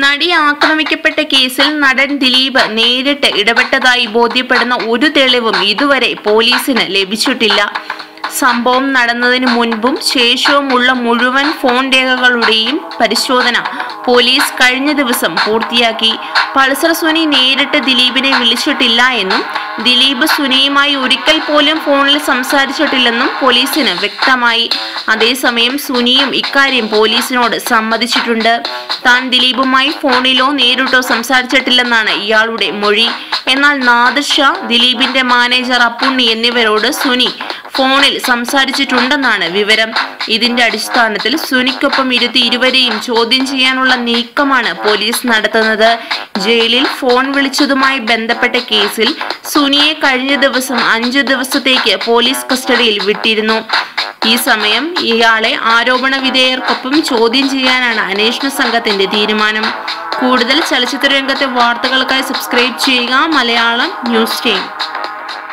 നടി ആക്രമിക്കപ്പെട്ട കേസിൽ നടൻ ദിലീപ് നേരിട്ട് ഇടപെട്ടതായി ബോധ്യപ്പെടുന്ന ഒരു തെളിവും ഇതുവരെ പോലീസിന് ലഭിച്ചിട്ടില്ല. സംഭവം നടന്നതിന് മുൻപും ശേഷവുമുള്ള മുഴുവൻ ഫോൺ രേഖകളുടെയും പരിശോധന പോലീസ് കഴിഞ്ഞ ദിവസം പൂർത്തിയാക്കി. പൾസർ സുനി നേരിട്ട് ദിലീപിനെ വിളിച്ചിട്ടില്ല എന്നും ദിലീപ് സുനിയുമായി ഒരിക്കൽ പോലും ഫോണിൽ സംസാരിച്ചിട്ടില്ലെന്നും പോലീസിന് വ്യക്തമായി. അതേസമയം സുനിയും ഇക്കാര്യം പോലീസിനോട് സമ്മതിച്ചിട്ടുണ്ട്. താൻ ദിലീപുമായി ഫോണിലോ നേരിട്ടോ സംസാരിച്ചിട്ടില്ലെന്നാണ് ഇയാളുടെ മൊഴി. എന്നാൽ നാദിർഷ ദിലീപിന്റെ മാനേജർ അപ്പുണ്ണി എന്നിവരോട് സുനി ഫോണിൽ സംസാരിച്ചിട്ടുണ്ടെന്നാണ് വിവരം. ഇതിന്റെ അടിസ്ഥാനത്തിൽ സുനിക്കൊപ്പം ഇരുത്തി ഇരുവരെയും ചോദ്യം ചെയ്യാനുള്ള നീക്കമാണ് പോലീസ് നടത്തുന്നത്. ജയിലിൽ ഫോൺ വിളിച്ചതുമായി ബന്ധപ്പെട്ട കേസിൽ സുനിയെ കഴിഞ്ഞ ദിവസം അഞ്ചു ദിവസത്തേക്ക് പോലീസ് കസ്റ്റഡിയിൽ വിട്ടിരുന്നു. ഈ സമയം ഇയാളെ ആരോപണ വിധേയർക്കൊപ്പം ചോദ്യം ചെയ്യാനാണ് അന്വേഷണ സംഘത്തിന്റെ തീരുമാനം. കൂടുതൽ ചലച്ചിത്ര രംഗത്തെ വാർത്തകൾക്കായി സബ്സ്ക്രൈബ് ചെയ്യുക. Malayalam news team.